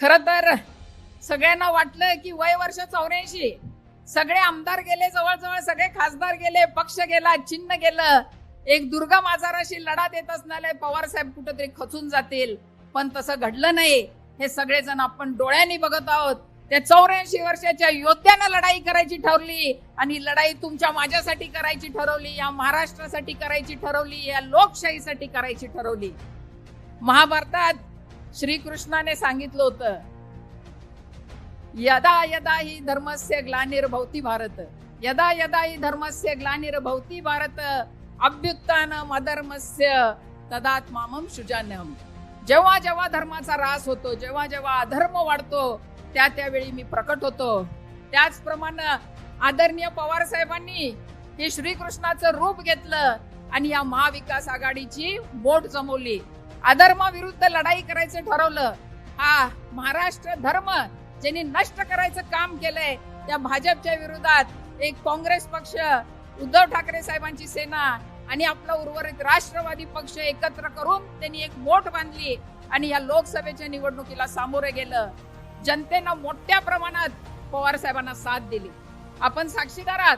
खर तर सगळ्यांना वाटलं की वय वर्ष चौऱ्याऐंशी. सगळे आमदार गेले जवळजवळ सगळे खासदार गेले पक्ष गेला चिन्ह गेलं. एक दुर्गम आजाराशी लढा देत असणारे पवार साहेब कुठेतरी खचून जातील. पण तसं घडलं नाही. हे सगळेजण आपण डोळ्यांनी बघत आहोत. त्या चौऱ्याऐंशी वर्षाच्या योद्ध्यानं लढाई करायची ठरवली आणि लढाई तुमच्या माझ्यासाठी करायची ठरवली या महाराष्ट्रासाठी करायची ठरवली या लोकशाहीसाठी करायची ठरवली. महाभारतात श्रीकृष्णाने सांगितलं होतं यदा यदा ही धर्मस्य ग्लानिर्भवती भारत यदा यदा ही धर्मस्य ग्लानिर्भवती भारत अभ्युत्थान अधर्मस्य तदात्मामम शुजान्यम जेव्हा जेव्हा धर्माचा रास होतो जेव्हा जेव्हा अधर्म वाढतो त्या त्यावेळी मी प्रकट होतो. त्याचप्रमाणे आदरणीय पवार साहेबांनी हे श्रीकृष्णाचं रूप घेतलं आणि या महाविकास आघाडीची बोट जमवली. अधर्माविरुद्ध लढाई करायचं ठरवलं. हा महाराष्ट्र धर्म ज्यांनी नष्ट करायचं काम केलंय त्या भाजपच्या विरोधात एक काँग्रेस पक्ष उद्धव ठाकरे साहेबांची सेना आणि आपला उर्वरित राष्ट्रवादी पक्ष एकत्र करून त्यांनी एक मोठ बांधली आणि या लोकसभेच्या निवडणुकीला सामोरे गेलं. जनतेनं मोठ्या प्रमाणात पवार साहेबांना साथ दिली. आपण साक्षीदार आहात.